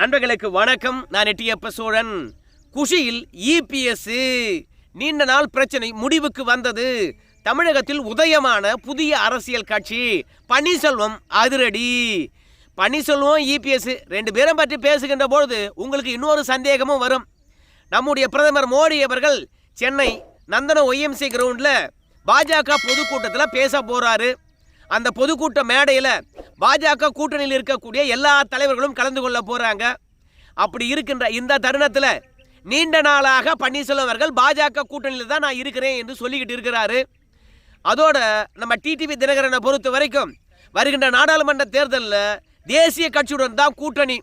நண்பர்களுக்கு வணக்கம். நான் எட்டியப்ப சோழன். குஷியில் இபிஎஸ் நீண்ட நாள் பிரச்சனை முடிவுக்கு வந்தது. தமிழகத்தில் உதயமான புதிய அரசியல் கட்சி பன்னீர்செல்வம் அதிரடி. பன்னீர்செல்வம் இபிஎஸ் ரெண்டு பேரும் பற்றி பேசுகின்ற பொழுது உங்களுக்கு இன்னொரு சந்தேகமும் வரும். நம்முடைய பிரதமர் மோடி அவர்கள் சென்னை நந்தன ஒய்எம்சி கிரவுண்டில் பாஜக பொதுக்கூட்டத்தில் பேச போகிறாரு அந்த பொதுக்கூட்ட மேடையில் பாஜக கூட்டணியில் இருக்கக்கூடிய எல்லா தலைவர்களும் கலந்து கொள்ள போகிறாங்க அப்படி இருக்கின்ற இந்த தருணத்தில் நீண்ட நாளாக பன்னீர்செல்வம் அவர்கள் பாஜக கூட்டணியில் தான் நான் இருக்கிறேன் என்று சொல்லிக்கிட்டு இருக்கிறாரு. அதோட நம்ம டிடிவி தினகரனை பொறுத்த வரைக்கும் வருகின்ற நாடாளுமன்ற தேர்தலில் தேசிய கட்சியுடன் தான் கூட்டணி.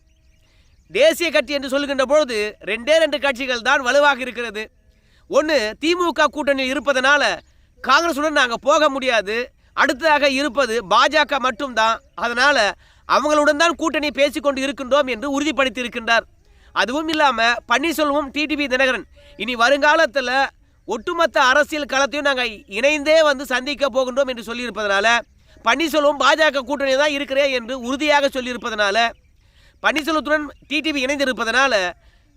தேசிய கட்சி என்று சொல்லுகின்ற பொழுது ரெண்டே ரெண்டு கட்சிகள் தான் வலுவாக இருக்கிறது. ஒன்று திமுக கூட்டணியில் இருப்பதனால காங்கிரஸுடன் நாங்கள் போக முடியாது. அடுத்ததாக இருப்பது பாஜக மட்டும்தான். அதனால் அவங்களுடன் தான் கூட்டணி பேசிக்கொண்டு இருக்கின்றோம் என்று உறுதிப்படுத்தி இருக்கின்றார் அதுவும் இல்லாமல் பன்னீர்செல்வம் டிடிவி தினகரன். இனி வருங்காலத்தில் ஒட்டுமொத்த அரசியல் களத்தையும் நாங்கள் இணைந்தே வந்து சந்திக்க போகின்றோம் என்று சொல்லியிருப்பதனால பன்னீர்செல்வம் பாஜக கூட்டணி தான் இருக்கிறேன் என்று உறுதியாக சொல்லியிருப்பதனால பன்னீர்செல்வத்துடன் டிடிவி இணைந்திருப்பதனால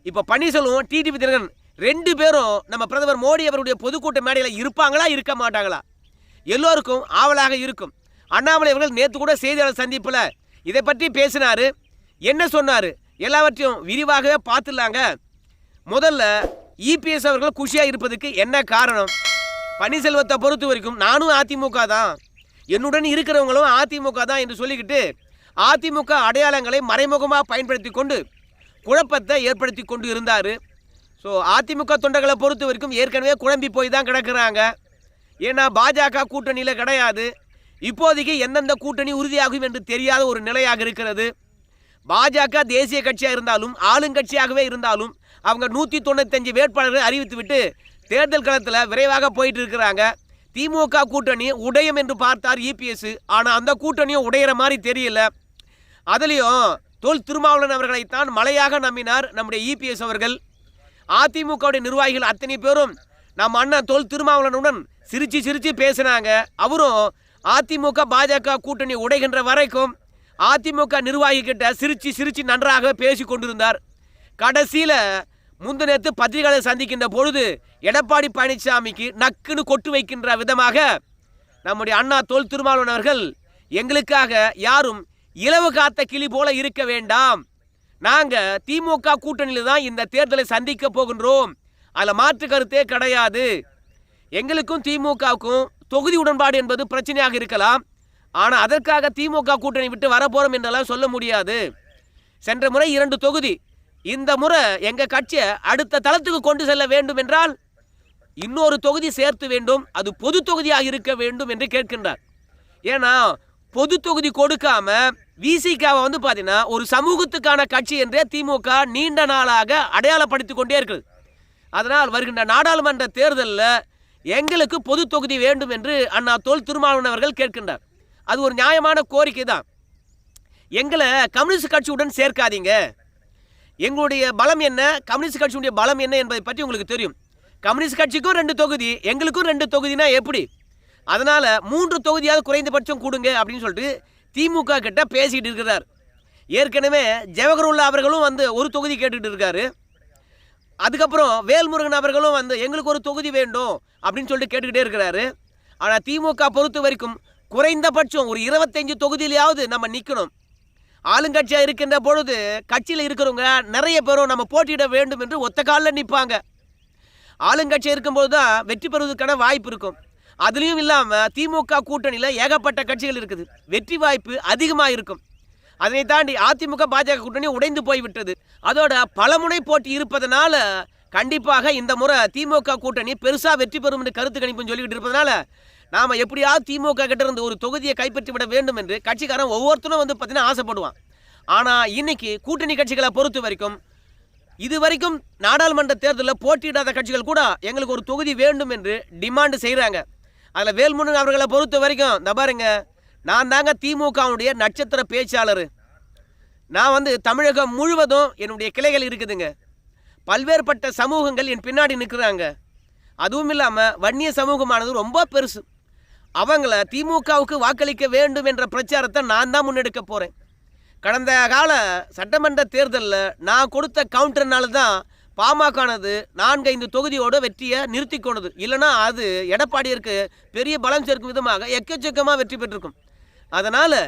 இப்போ பன்னீர்செல்வம் டிடிவி தினகரன் ரெண்டு பேரும் நம்ம பிரதமர் மோடி அவருடைய பொதுக்கூட்ட மேடையில் இருப்பாங்களா இருக்க மாட்டாங்களா? எல்லோருக்கும் ஆவலாக இருக்கும். அண்ணாமலை அவர்கள் நேற்று கூட செய்தியாளர் சந்திப்பில் இதை பற்றி பேசினார். என்ன சொன்னார்? எல்லாவற்றையும் விரிவாகவே பார்த்துடலாங்க. முதல்ல இபிஎஸ் அவர்கள் குஷியாக இருப்பதுக்கு என்ன காரணம்? பன்னீர்செல்வத்தை பொறுத்த வரைக்கும் நானும் அதிமுக தான். என்னுடன் இருக்கிறவங்களும் அதிமுக தான் என்று சொல்லிக்கிட்டு அதிமுக அடையாளங்களை மறைமுகமாக பயன்படுத்தி கொண்டு குழப்பத்தை ஏற்படுத்தி கொண்டு இருந்தார். ஸோ அதிமுக தொண்டர்களை பொறுத்த வரைக்கும் ஏற்கனவே குழம்பி போய் தான் கிடக்குறாங்க. ஏன்னா பாஜக கூட்டணியில் கிடையாது. இப்போதைக்கு எந்தெந்த கூட்டணி உறுதியாகும் என்று தெரியாத ஒரு நிலையாக இருக்கிறது. பாஜக தேசிய கட்சியாக இருந்தாலும் ஆளுங்கட்சியாகவே இருந்தாலும் அவங்க நூற்றி தொண்ணூத்தஞ்சு வேட்பாளர்களை அறிவித்துவிட்டு தேர்தல் களத்தில் விரைவாக போயிட்டு இருக்கிறாங்க. திமுக கூட்டணி உடையும் என்று பார்த்தார் இபிஎஸ். ஆனால் அந்த கூட்டணியும் உடையிற மாதிரி தெரியல. அதுலேயும் தொல் திருமாவளவன் அவர்களைத்தான் மலையாக நம்பினார் நம்முடைய இபிஎஸ் அவர்கள். அதிமுகவுடைய நிர்வாகிகள் அத்தனை பேரும் நம்ம அண்ணன் தொல் திருமாவளனுடன் சிரிச்சு சிரித்து பேசினாங்க. அவரும் அதிமுக பாஜக கூட்டணி உடைகின்ற வரைக்கும் அதிமுக நிர்வாகிக்கிட்ட சிரித்து சிரிச்சு சிரிச்சு நன்றாக பேசி கொண்டிருந்தார். கடைசியில் முந்தினத்து பத்திரிகையாளர் சந்திக்கின்ற பொழுது எடப்பாடி பழனிசாமிக்கு நக்குன்னு கொட்டு வைக்கின்ற விதமாக நம்முடைய அண்ணா தொல் திருமாவளவன் அவர்கள் எங்களுக்காக யாரும் இலவு காத்த கிளி போல இருக்க வேண்டாம். நாங்கள் திமுக கூட்டணியில் தான் இந்த தேர்தலை சந்திக்க போகின்றோம். அதில் மாற்று கருத்தே கிடையாது. எங்களுக்கும் திமுகவுக்கும் தொகுதி உடன்பாடு என்பது பிரச்சனையாக இருக்கலாம். ஆனால் அதற்காக திமுக கூட்டணி விட்டு வரப்போகிறோம் என்றெல்லாம் சொல்ல முடியாது. சென்ற முறை இரண்டு தொகுதி. இந்த முறை எங்கள் கட்சியை அடுத்த தளத்துக்கு கொண்டு செல்ல வேண்டும் என்றால் இன்னொரு தொகுதி சேர்த்து வேண்டும். அது பொது தொகுதியாக இருக்க வேண்டும் என்று கேட்கின்றார். ஏன்னா பொது தொகுதி கொடுக்காம விசிகாவை வந்து பார்த்தீங்கன்னா ஒரு சமூகத்துக்கான கட்சி என்றே திமுக நீண்ட நாளாக அடையாளப்படுத்தி கொண்டே இருக்குது. அதனால் வருகின்ற நாடாளுமன்ற தேர்தலில் எங்களுக்கு பொது தொகுதி வேண்டும் என்று அண்ணா தோல் திருமாவளவன் அவர்கள் கேட்கின்றார். அது ஒரு நியாயமான கோரிக்கை தான். எங்களை கம்யூனிஸ்ட் கட்சியுடன் சேர்க்காதீங்க. எங்களுடைய பலம் என்ன? கம்யூனிஸ்ட் கட்சியுடைய பலம் என்ன என்பதை பற்றி உங்களுக்கு தெரியும். கம்யூனிஸ்ட் கட்சிக்கும் ரெண்டு தொகுதி எங்களுக்கும் ரெண்டு தொகுதினா எப்படி? அதனால் மூன்று தொகுதியாவது குறைந்தபட்சம் கொடுங்க அப்படின்னு சொல்லிட்டு திமுக கிட்ட பேசிக்கிட்டு இருக்கிறார். ஏற்கனவே ஜவஹர்லா அவர்களும் வந்து ஒரு தொகுதி கேட்டுக்கிட்டு இருக்காரு. அதுக்கப்புறம் வேல்முருகன் அவர்களும் வந்து எங்களுக்கு ஒரு தொகுதி வேண்டும் அப்படின்னு சொல்லிட்டு கேட்டுக்கிட்டே இருக்கிறாரு. ஆனால் திமுக பொறுத்த வரைக்கும் குறைந்தபட்சம் ஒரு இருபத்தஞ்சு தொகுதியிலையாவது நம்ம நிற்கணும் ஆளுங்கட்சியாக இருக்கின்ற பொழுது கட்சியில் இருக்கிறவங்க நிறைய பேரும் நம்ம போட்டியிட வேண்டும் என்று ஒத்த காலில் நிற்பாங்க ஆளுங்கட்சியாக இருக்கும்போது தான் வெற்றி பெறுவதற்கான வாய்ப்பு இருக்கும். அதுலேயும் இல்லாமல் திமுக கூட்டணியில் ஏகப்பட்ட கட்சிகள் இருக்குது. வெற்றி வாய்ப்பு அதிகமாக இருக்கும். அதனை தாண்டி அதிமுக பாஜக கூட்டணி உடைந்து போய்விட்டது. அதோட பலமுனை போட்டி இருப்பதனால கண்டிப்பாக இந்த முறை திமுக கூட்டணி பெருசாக வெற்றி பெறும் என்று கருத்து கணிப்புன்னு சொல்லிக்கிட்டு இருப்பதனால நாம் எப்படியாவது திமுக கிட்ட இருந்து ஒரு தொகுதியை கைப்பற்றி விட வேண்டும் என்று கட்சிக்காரன் ஒவ்வொருத்தரும் வந்து பார்த்தீங்கன்னா ஆசைப்படுவான். ஆனால் இன்னைக்கு கூட்டணி கட்சிகளை பொறுத்த வரைக்கும் இது வரைக்கும் நாடாளுமன்ற தேர்தலில் போட்டியிடாத கட்சிகள் கூட எங்களுக்கு ஒரு தொகுதி வேண்டும் என்று டிமாண்டு செய்கிறாங்க அதில் வேல்முருகன் அவர்களை பொறுத்த வரைக்கும் இந்த பாருங்க நான் தாங்க திமுகவுடைய நட்சத்திர பேச்சாளர். நான் வந்து தமிழகம் முழுவதும் என்னுடைய கிளைகள் இருக்குதுங்க. பல்வேறுபட்ட சமூகங்கள் என் பின்னாடி நிற்கிறாங்க அதுவும் இல்லாமல் வன்னிய சமூகமானது ரொம்ப பெருசு. அவங்கள திமுகவுக்கு வாக்களிக்க வேண்டும் என்ற பிரச்சாரத்தை நான் தான் முன்னெடுக்க போகிறேன் கடந்த கால சட்டமன்ற தேர்தலில் நான் கொடுத்த கவுண்டர்னால தான் பாமகனது நான்கைந்து தொகுதியோட வெற்றியை நிறுத்தி கொண்டது. இல்லைன்னா அது எடப்பாடியருக்கு பெரிய பலம் சேர்க்கும் விதமாக எக்கச்சக்கமாக வெற்றி பெற்றிருக்கும். அதனால்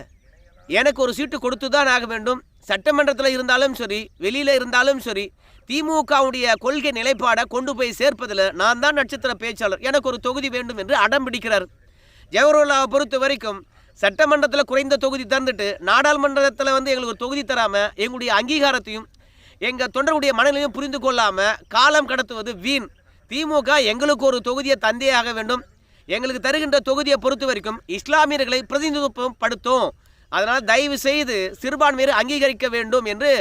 எனக்கு ஒரு சீட்டு கொடுத்து தான் ஆக வேண்டும். சட்டமன்றத்தில் இருந்தாலும் சரி வெளியில் இருந்தாலும் சரி திமுகவுடைய கொள்கை நிலைப்பாடை கொண்டு போய் சேர்ப்பதில் நான் தான் நட்சத்திர பேச்சாளர். எனக்கு ஒரு தொகுதி வேண்டும் என்று அடம் பிடிக்கிறார். ஜவஹர்லாவை பொறுத்த வரைக்கும் சட்டமன்றத்தில் குறைந்த தொகுதி தந்துட்டு நாடாளுமன்றத்தில் வந்து எங்களுக்கு ஒரு தொகுதி தராமல் எங்களுடைய அங்கீகாரத்தையும் எங்கள் தொண்டருடைய மனநிலையும் புரிந்து கொள்ளாமல் காலம் கடத்துவது வீண். திமுக எங்களுக்கு ஒரு தொகுதியை தந்தே ஆக வேண்டும். எங்களுக்கு தருகின்ற தொகுதியை பொறுத்த வரைக்கும் இஸ்லாமியர்களை பிரதிநிதித்துவம் படுத்தும் அதனால் தயவு செய்து சிறுபான்மையை அங்கீகரிக்க வேண்டும் என்று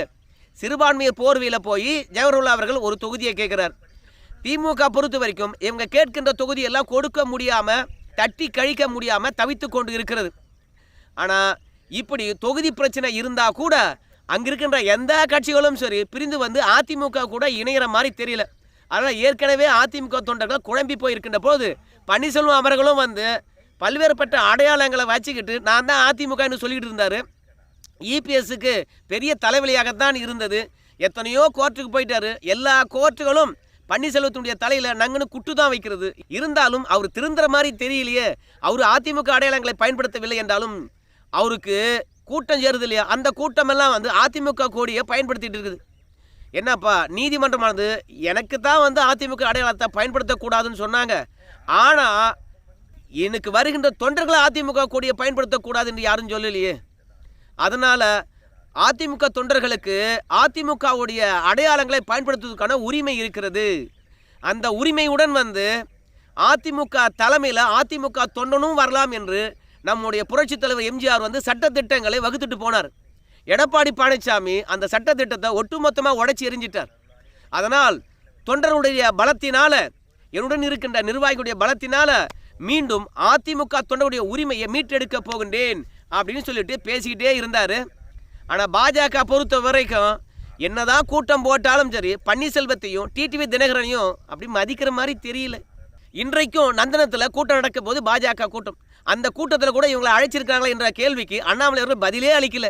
சிறுபான்மையர் போர்வையில் போய் ஜவஹர்லால் அவர்கள் ஒரு தொகுதியை கேட்குறார். திமுக பொறுத்த வரைக்கும் இவங்க கேட்கின்ற தொகுதியெல்லாம் கொடுக்க முடியாமல் தட்டி கழிக்க முடியாமல் தவித்து கொண்டு இருக்கிறது. ஆனால் இப்படி தொகுதி பிரச்சனை இருந்தால் கூட அங்கே இருக்கின்ற எந்த கட்சிகளும் சரி பிரிந்து வந்து அதிமுக கூட இணையிற மாதிரி தெரியல. அதனால் ஏற்கனவே அதிமுக தொண்டர்கள் குழம்பி போயிருக்கின்ற போது பன்னீர்செல்வம் அவர்களும் வந்து பல்வேறுபட்ட அடையாளங்களை வச்சுக்கிட்டு நான் தான் அதிமுகன்னு சொல்லிக்கிட்டு இருந்தார். இபிஎஸ்க்கு பெரிய தலைவலியாகத்தான் இருந்தது. எத்தனையோ கோர்ட்டுக்கு போயிட்டாரு. எல்லா கோர்ட்டுகளும் பன்னீர்செல்வத்தினுடைய தலையில் நங்குன்னு குட்டு தான் வைக்கிறது. இருந்தாலும் அவர் திருந்துற மாதிரி தெரியலையே. அவர் அதிமுக அடையாளங்களை பயன்படுத்தவில்லை என்றாலும் அவருக்கு கூட்டம் சேருது இல்லையா? அந்த கூட்டமெல்லாம் வந்து அதிமுக கோடியை பயன்படுத்திட்டு இருக்குது. என்னப்பா நீதிமன்றமானது எனக்கு தான் வந்து அதிமுக அடையாளத்தை பயன்படுத்தக்கூடாதுன்னு சொன்னாங்க. ஆனால் எனக்கு வருகின்ற தொண்டர்களை அதிமுக கூடிய பயன்படுத்தக்கூடாது என்று யாரும் சொல்லலையே. அதனால் அதிமுக தொண்டர்களுக்கு அதிமுகவுடைய அடையாளங்களை பயன்படுத்துவதற்கான உரிமை இருக்கிறது. அந்த உரிமையுடன் வந்து அதிமுக தலைமையில் அதிமுக தொண்டனும் வரலாம் என்று நம்முடைய புரட்சித் தலைவர் எம்ஜிஆர் வந்து சட்டத்திட்டங்களை வகுத்துட்டு போனார். எடப்பாடி பழனிசாமி அந்த சட்டத்திட்டத்தை ஒட்டுமொத்தமாக உடைச்சி எறிஞ்சிட்டார். அதனால் தொண்டருடைய பலத்தினால என்னுடன் இருக்கின்ற நிர்வாகிகளுடைய பலத்தினால மீண்டும் அதிமுக தொண்டருடைய உரிமையை மீட்டெடுக்க போகின்றேன் அப்படின்னு சொல்லிட்டு பேசிக்கிட்டே இருந்தார். ஆனால் பாஜக பொறுத்த வரைக்கும் என்னதான் கூட்டம் போட்டாலும் சரி பன்னீர்செல்வத்தையும் டிடிவி தினகரனையும் அப்படி மதிக்கிற மாதிரி தெரியல. இன்றைக்கும் நந்தனத்தில் கூட்டம் நடக்க போது பாஜக கூட்டம். அந்த கூட்டத்தில் கூட இவங்களை அழைச்சிருக்காங்களா என்ற கேள்விக்கு அண்ணாமலை அவர்கள் பதிலே அளிக்கல.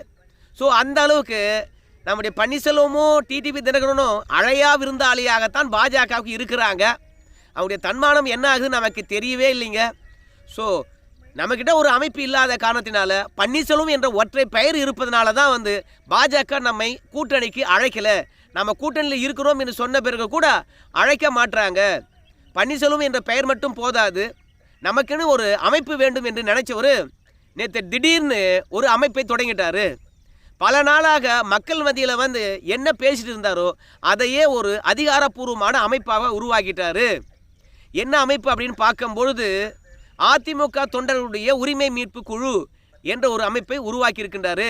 ஸோ அந்த அளவுக்கு நம்முடைய பன்னீர்செல்வமும் டிடிவி தினகரனும் அழையா விருந்தாளியாகத்தான் பாஜகவுக்கு இருக்கிறாங்க. அவருடைய தன்மானம் என்ன ஆகுதுன்னு நமக்கு தெரியவே இல்லைங்க. ஸோ நம்மக்கிட்ட ஒரு அமைப்பு இல்லாத காரணத்தினால பன்னீர்செல்வம் என்ற ஒற்றை பெயர் இருப்பதனால தான் வந்து பாஜக நம்மை கூட்டணிக்கு அழைக்கலை. நம்ம கூட்டணியில் இருக்கிறோம் என்று சொன்ன பிறகு கூட அழைக்க மாட்றாங்க. பன்னீர்செல்வம் என்ற பெயர் மட்டும் போதாது. நமக்குன்னு ஒரு அமைப்பு வேண்டும் என்று நினைச்சவர் நேற்று திடீர்னு ஒரு அமைப்பை தொடங்கிட்டாரு. பல நாளாக மக்கள் மத்தியில் வந்து என்ன பேசிட்டு இருந்தாரோ அதையே ஒரு அதிகாரப்பூர்வமான அமைப்பாக உருவாக்கிட்டாரு. என்ன அமைப்பு அப்படின்னு பார்க்கும்பொழுது அதிமுக தொண்டர்களுடைய உரிமை மீட்பு குழு என்ற ஒரு அமைப்பை உருவாக்கி இருக்கின்றாரு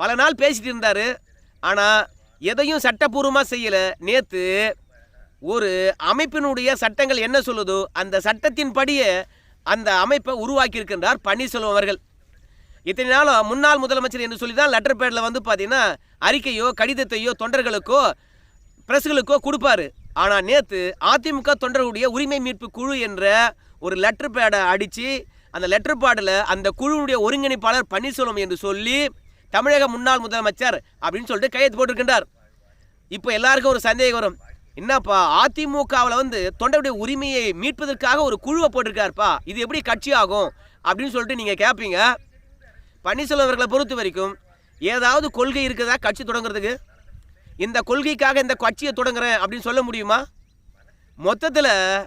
பல நாள் பேசிட்டு இருந்தார். ஆனால் எதையும் சட்டப்பூர்வமாக செய்யலை. நேற்று ஒரு அமைப்பினுடைய சட்டங்கள் என்ன சொல்லுதோ அந்த சட்டத்தின்படியே அந்த அமைப்பை உருவாக்கி இருக்கின்றார் பன்னீர்செல்வம் அவர்கள். இத்தனை நாளும் முன்னாள் முதலமைச்சர் என்று சொல்லி தான் லெட்டர் பேடில் வந்து பார்த்தீங்கன்னா அறிக்கையோ கடிதத்தையோ தொண்டர்களுக்கோ பிரஸ்களுக்கோ கொடுப்பாரு. ஆனால் நேற்று அதிமுக தொண்டர்களுடைய உரிமை மீட்பு குழு என்ற ஒரு லெட்டர் பேடை அடித்து அந்த லெட்டர் பேடில் அந்த குழுவுடைய ஒருங்கிணைப்பாளர் பன்னீர்செல்வம் என்று சொல்லி தமிழக முன்னாள் முதலமைச்சர் அப்படின்னு சொல்லிட்டு கையெழுத்து போட்டிருக்கின்றார். இப்போ எல்லாருக்கும் ஒரு சந்தேகம் வரும். என்னப்பா அதிமுகவில் வந்து தொண்டருடைய உரிமையை மீட்பதற்காக ஒரு குழுவை போட்டிருக்காருப்பா. இது எப்படி கட்சி ஆகும் அப்படின்னு சொல்லிட்டு நீங்கள் கேட்பீங்க பன்னீர்செல்வம் அவர்களை பொறுத்த வரைக்கும் ஏதாவது கொள்கை இருக்குதா கட்சி தொடங்குறதுக்கு? இந்த கொள்கைக்காக இந்த கட்சியை தொடங்குறேன் அப்படின்னு சொல்ல முடியுமா? மொத்தத்தில்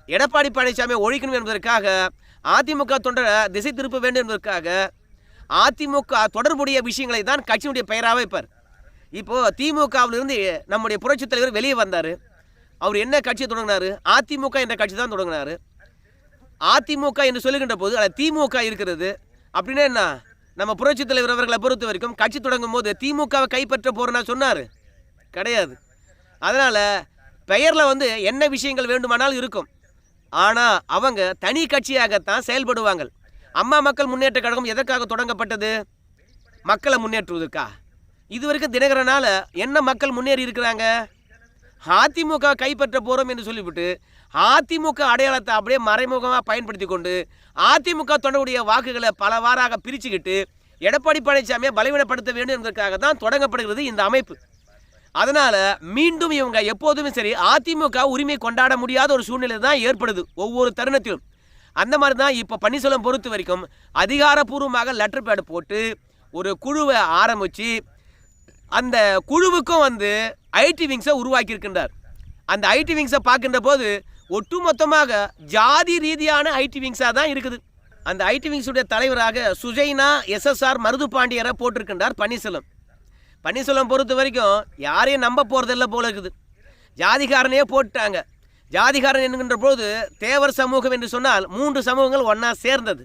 எடப்பாடி பழனிசாமி ஒழிக்கணும் என்பதற்காக அதிமுக தொண்டரை திசை திருப்ப வேண்டும் என்பதற்காக அதிமுக தொடர்புடைய விஷயங்களை தான் கட்சியினுடைய பெயராக வைப்பார். இப்போது திமுகவிலிருந்து நம்முடைய புரட்சித் தலைவர் வெளியே வந்தார். அவர் என்ன கட்சியை தொடங்கினாரு? அதிமுக என்ற கட்சி தான் தொடங்கினார். அதிமுக என்று சொல்லுகின்ற போது அதில் திமுக இருக்கிறது. அப்படின்னா என்ன? நம்ம புரட்சித் தலைவர் அவர்களை பொறுத்த வரைக்கும் கட்சி தொடங்கும் போது திமுகவை கைப்பற்ற போறேன்னா சொன்னார். கிடையாது. அதனால் பெயரில் வந்து என்ன விஷயங்கள் வேண்டுமானாலும் இருக்கும். ஆனால் அவங்க தனி கட்சியாகத்தான் செயல்படுவாங்க அம்மா மக்கள் முன்னேற்ற கழகம் எதற்காக தொடங்கப்பட்டது? மக்களை முன்னேற்றுவதற்கா? இதுவரைக்கும் தினகரனால் என்ன மக்கள் முன்னேறி இருக்கிறாங்க? அதிமுக கைப்பற்ற போகிறோம் என்று சொல்லிவிட்டு அதிமுக அடையாளத்தை அப்படியே மறைமுகமாக பயன்படுத்தி கொண்டு அதிமுக தொண்டருடைய வாக்குகளை பலவாறாக பிரிச்சுக்கிட்டு எடப்பாடி பழனிசாமியை பலவீனப்படுத்த வேண்டும் என்பதற்காக தான் தொடங்கப்படுகிறது இந்த அமைப்பு. அதனால மீண்டும் இவங்க எப்போதுமே சரி அதிமுக உரிமை கொண்டாட முடியாத ஒரு சூழ்நிலை தான் ஏற்படுது ஒவ்வொரு தருணத்திலும். அந்த மாதிரி தான் இப்போ பன்னீர்செல்வம் பொறுத்த வரைக்கும் அதிகாரப்பூர்வமாக லெட்டர் பேடு போட்டு ஒரு குழுவை ஆரம்பித்து அந்த குழுவுக்கும் வந்து ஐடி விங்ஸை உருவாக்கியிருக்கின்றார். அந்த ஐடி விங்ஸை பார்க்கின்ற போது ஒட்டுமொத்தமாக ஜாதி ரீதியான ஐடி விங்ஸாக தான் இருக்குது. அந்த ஐடி விங்ஸுடைய தலைவராக Sujaina S S R Marudhu பாண்டியரை போட்டிருக்கின்றார் பன்னீர்செல்வம். பன்னீர்செல்வம் பொறுத்த வரைக்கும் யாரையும் நம்ப போகிறதில்ல போல இருக்குது. ஜாதிகாரனையே போட்டாங்க. ஜாதிகாரன் என்கின்ற போது தேவர் சமூகம் என்று சொன்னால் மூன்று சமூகங்கள் ஒன்றா சேர்ந்தது.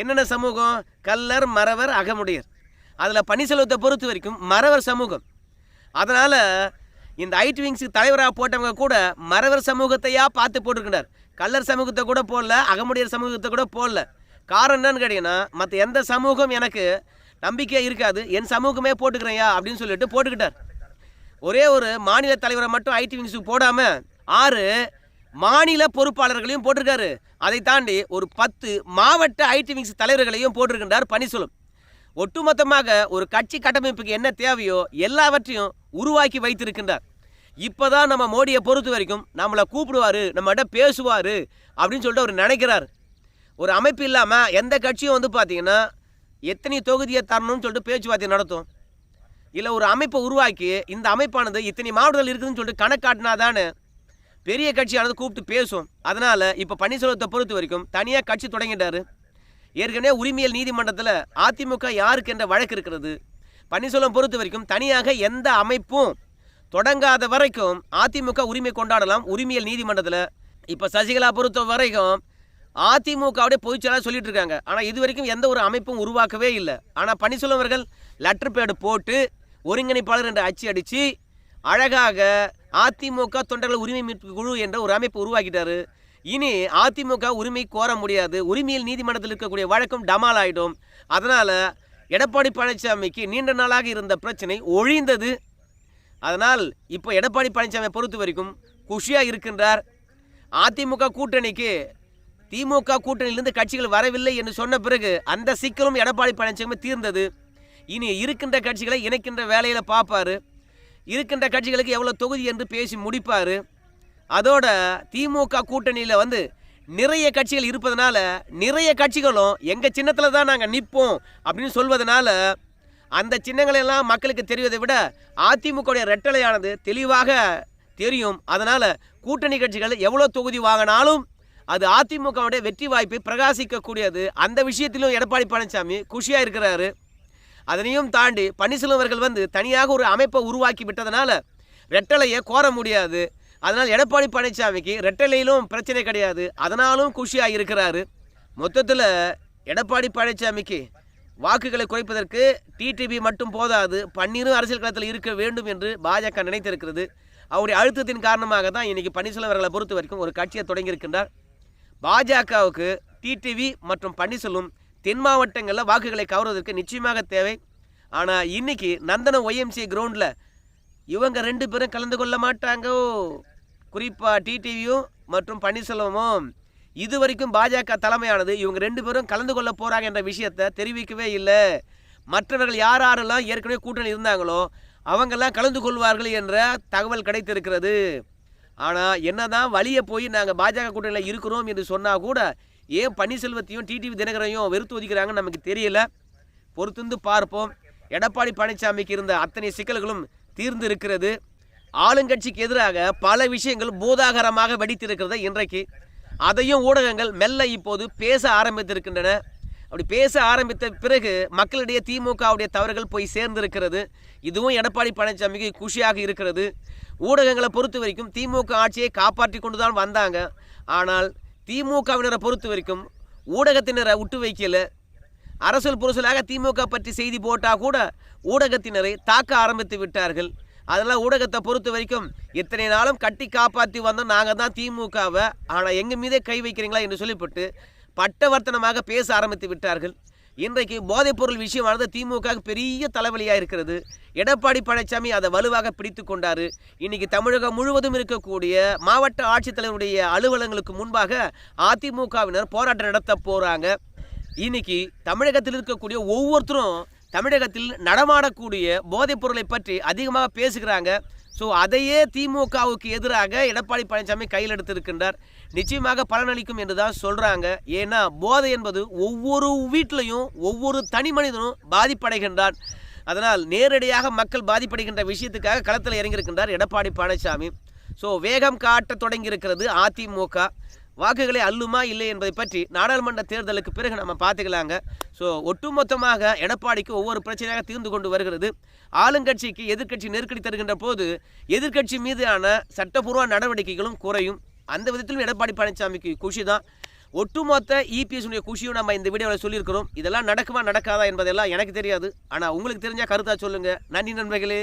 என்னென்ன சமூகம்? கல்லர் மறவர் அகமுடையர். அதில் பன்னீர்செல்வத்தை பொறுத்த வரைக்கும் மறவர் சமூகம். அதனால் இந்த ஐடி விங்ஸுக்கு தலைவராக போட்டவங்க கூட மறவர் சமூகத்தையா பார்த்து போட்டிருக்கின்றார். கல்லர் சமூகத்தை கூட போடல அகமுடையர் சமூகத்தை கூட போடல. காரணம் என்னன்னு கேட்டிங்கன்னா மற்ற எந்த சமூகம் எனக்கு நம்பிக்கை இருக்காது. என் சமூகமே போட்டுக்கிறேயா அப்படின்னு சொல்லிட்டு போட்டுக்கிட்டார். ஒரே ஒரு மாநில தலைவரை மட்டும் ஐடி விங்ஸுக்கு போடாமல் ஆறு மாநில பொறுப்பாளர்களையும் போட்டிருக்காரு. அதை தாண்டி ஒரு பத்து மாவட்ட ஐடி விங்ஸ் தலைவர்களையும் போட்டிருக்கின்றார் பன்னீர்செல்வம். ஒட்டுமொத்தமாக ஒரு கட்சி கட்டமைப்புக்கு என்ன தேவையோ எல்லாவற்றையும் உருவாக்கி வைத்திருக்கின்றார். இப்போதான் நம்ம மோடியை பொறுத்த வரைக்கும் நம்மளை கூப்பிடுவார் நம்மகிட்ட பேசுவார் அப்படின்னு சொல்லிட்டு அவர் நினைக்கிறார். ஒரு அமைப்பு இல்லாமல் எந்த கட்சியும் வந்து பார்த்தீங்கன்னா எத்தனை தொகுதியை தரணும்னு சொல்லிட்டு பேச்சுவார்த்தை நடத்தும். இல்லை ஒரு அமைப்பை உருவாக்கி இந்த அமைப்பானது இத்தனை மாவட்டங்கள் இருக்குதுன்னு சொல்லிட்டு கணக்காட்டினா தானே பெரிய கட்சியானது கூப்பிட்டு பேசும். அதனால் இப்போ பன்னீர்செல்வத்தை பொறுத்த வரைக்கும் தனியாக கட்சி தொடங்கிட்டாரு. ஏற்கனவே உரிமையல் நீதிமன்றத்தில் அதிமுக யாருக்கு என்ற வழக்கு இருக்கிறது. பன்னீர்செல்வம் பொறுத்த வரைக்கும் தனியாக எந்த அமைப்பும் தொடங்காத வரைக்கும் அதிமுக உரிமை கொண்டாடலாம் உரிமையல் நீதிமன்றத்தில். இப்போ சசிகலா பொறுத்த வரைக்கும் அதிமுகவுடைய பொதுச்செயலாளர் சொல்லிட்டு இருக்காங்க ஆனால் இது வரைக்கும் எந்த ஒரு அமைப்பும் உருவாக்கவே இல்லை. ஆனால் பன்னீர்செல்வம் அவர்கள் லெட்டர் பேடு போட்டு ஒருங்கிணைப்பாளர் என்ற அச்சு அடித்து அழகாக அதிமுக தொண்டர்கள் உரிமை மீட்பு குழு என்ற ஒரு அமைப்பு உருவாக்கிட்டாரு. இனி அதிமுக உரிமை கோர முடியாது. உரிமையில் நீதிமன்றத்தில் இருக்கக்கூடிய வழக்கம் டமால் ஆகிடும் அதனால் எடப்பாடி பழனிசாமிக்கு நீண்ட நாளாக இருந்த பிரச்சனை ஒழிந்தது. அதனால் இப்போ எடப்பாடி பழனிசாமியை பொறுத்த வரைக்கும் குஷியாக இருக்கின்றார். அதிமுக கூட்டணிக்கு திமுக கூட்டணியிலிருந்து கட்சிகள் வரவில்லை என்று சொன்ன பிறகு அந்த சிக்கலும் எடப்பாடி பழனிசாமி தீர்ந்தது. இனி இருக்கின்ற கட்சிகளை இணைக்கின்ற வேலையில் பார்ப்பாரு இருக்கின்ற கட்சிகளுக்கு எவ்வளோ தொகுதி என்று பேசி முடிப்பார். அதோட திமுக கூட்டணியில் வந்து நிறைய கட்சிகள் இருப்பதனால நிறைய கட்சிகளும் எங்கள் சின்னத்தில் தான் நாங்கள் நிற்போம் அப்படின்னு சொல்வதனால அந்த சின்னங்களெல்லாம் மக்களுக்கு தெரிவதை விட அதிமுகவுடைய ரெட்டலையானது தெளிவாக தெரியும். அதனால் கூட்டணி கட்சிகள் எவ்வளோ தொகுதி வாங்கினாலும் அது அதிமுகவுடைய வெற்றி வாய்ப்பை பிரகாசிக்கக்கூடியது. அந்த விஷயத்திலும் எடப்பாடி பழனிசாமி குஷியாக இருக்கிறாரு. அதனையும் தாண்டி பன்னீர்செல்வம் அவர்கள் வந்து தனியாக ஒரு அமைப்பை உருவாக்கி விட்டதனால ரெட்டலையை கோர முடியாது. அதனால் எடப்பாடி பழனிசாமிக்கு ரெட்டலையிலும் பிரச்சனை கிடையாது. அதனாலும் குஷியாக இருக்கிறாரு. மொத்தத்தில் எடப்பாடி பழனிசாமிக்கு வாக்குகளை குறைப்பதற்கு டிடிவி மட்டும் போதாது. பன்னீரும் அரசியல் களத்தில் இருக்க வேண்டும் என்று பாஜக நினைத்திருக்கிறது. அவருடைய அழுத்தத்தின் காரணமாக தான் இன்றைக்கி பன்னீர்செல்வம் அவர்களை பொறுத்த வரைக்கும் ஒரு கட்சியை தொடங்கியிருக்கின்றார். பாஜகவுக்கு டிடிவி மற்றும் பன்னீர்செல்வம் தென் மாவட்டங்களில் வாக்குகளை கவர்வதற்கு நிச்சயமாக தேவை. ஆனால் இன்னைக்கு நந்தன ஒய்எம்சி கிரவுண்டில் இவங்க ரெண்டு பேரும் கலந்து கொள்ள மாட்டாங்கோ. குறிப்பாக டிடிவியும் மற்றும் பன்னீர்செல்வமும். இது வரைக்கும் பாஜக தலைமையானது இவங்க ரெண்டு பேரும் கலந்து கொள்ள போகிறாங்க என்ற விஷயத்தை தெரிவிக்கவே இல்லை. மற்றவர்கள் யார் யாரெல்லாம் ஏற்கனவே கூட்டணி இருந்தாங்களோ அவங்கெல்லாம் கலந்து கொள்வார்கள் என்ற தகவல் கிடைத்திருக்கிறது. ஆனால் என்னதான் வழியை போய் நாங்கள் பாஜக கூட்டணியில் இருக்கிறோம் என்று சொன்னால் கூட ஏன் பன்னீர்செல்வத்தையும் டிடிவி தினகரையும் வெறுத்து ஒதுக்கிறாங்கன்னு நமக்கு தெரியல. பொறுத்திருந்து பார்ப்போம். எடப்பாடி பழனிசாமிக்கு இருந்த அத்தனை சிக்கல்களும் தீர்ந்து இருக்கிறது. ஆளுங்கட்சிக்கு எதிராக பல விஷயங்கள் பூதாகரமாக வெடித்திருக்கிறத இன்றைக்கு அதையும் ஊடகங்கள் மெல்ல இப்போது பேச ஆரம்பித்திருக்கின்றன. அப்படி பேச ஆரம்பித்த பிறகு மக்களிடையே திமுகவுடைய தவறுகள் போய் சேர்ந்திருக்கிறது. இதுவும் எடப்பாடி பழனிசாமிக்கு குஷியாக இருக்கிறது. ஊடகங்களை பொறுத்த வரைக்கும் திமுக ஆட்சியை காப்பாற்றி கொண்டு தான் வந்தாங்க. ஆனால் திமுகவினரை பொறுத்த வரைக்கும் ஊடகத்தினரை விட்டு வைக்கல. அரசியல் புரசலாக திமுக பற்றி செய்தி போட்டால் கூட ஊடகத்தினரை தாக்க ஆரம்பித்து விட்டார்கள். அதனால் ஊடகத்தை பொறுத்த வரைக்கும் இத்தனை நாளும் கட்டி காப்பாற்றி வந்தோம் நாங்கள் தான் திமுகவை. ஆனால் எங்கள் மீதே கை வைக்கிறீங்களா என்று சொல்லிவிட்டு பட்டவர்த்தனமாக பேச ஆரம்பித்து விட்டார்கள். இன்றைக்கு போதைப்பொருள் விஷயமானது திமுக பெரிய தலைவலியாக இருக்கிறது. எடப்பாடி பழனிசாமி அதை வலுவாக பிடித்து கொண்டாரு. இன்னைக்கு தமிழகம் முழுவதும் இருக்கக்கூடிய மாவட்ட ஆட்சித்தலைவருடைய அலுவலகங்களுக்கு முன்பாக அதிமுகவினர் போராட்டம் நடத்த போகிறாங்க இன்னைக்கு தமிழகத்தில் இருக்கக்கூடிய ஒவ்வொருத்தரும் தமிழகத்தில் நடமாடக்கூடிய போதைப் பொருளை பற்றி அதிகமாக பேசுகிறாங்க. ஸோ அதையே திமுகவுக்கு எதிராக எடப்பாடி பழனிசாமி கையில் எடுத்திருக்கின்றார். நிச்சயமாக பலனளிக்கும் என்று தான் சொல்கிறாங்க ஏன்னா போதை என்பது ஒவ்வொரு வீட்டிலையும் ஒவ்வொரு தனி மனிதனும் பாதிப்படைகின்றான். அதனால் நேரடியாக மக்கள் பாதிப்படைகின்ற விஷயத்துக்காக களத்தில் இறங்கியிருக்கின்றார் எடப்பாடி பழனிசாமி. ஸோ வேகம் காட்ட தொடங்கியிருக்கிறது அதிமுக. வாக்குகளை அள்ளுமா இல்லை என்பதை பற்றி நாடாளுமன்ற தேர்தலுக்கு பிறகு நம்ம பார்த்துக்கலாங்க. ஸோ ஒட்டுமொத்தமாக எடப்பாடிக்கு ஒவ்வொரு பிரச்சனையாக தீர்ந்து கொண்டு வருகிறது. ஆளுங்கட்சிக்கு எதிர்க்கட்சி நெருக்கடி தருகின்ற போது எதிர்க்கட்சி மீதான சட்டப்பூர்வ நடவடிக்கைகளும் குறையும். அந்த விதத்திலும் எடப்பாடி பழனிசாமிக்கு குஷி தான். ஒட்டுமொத்த இபிஎஸ்னுடைய குஷியும் நம்ம இந்த வீடியோவில் சொல்லியிருக்கிறோம். இதெல்லாம் நடக்குமா நடக்காதா என்பதெல்லாம் எனக்கு தெரியாது. ஆனால் உங்களுக்கு தெரிஞ்சால் கருத்தா சொல்லுங்கள் நன்றி நண்பர்களே.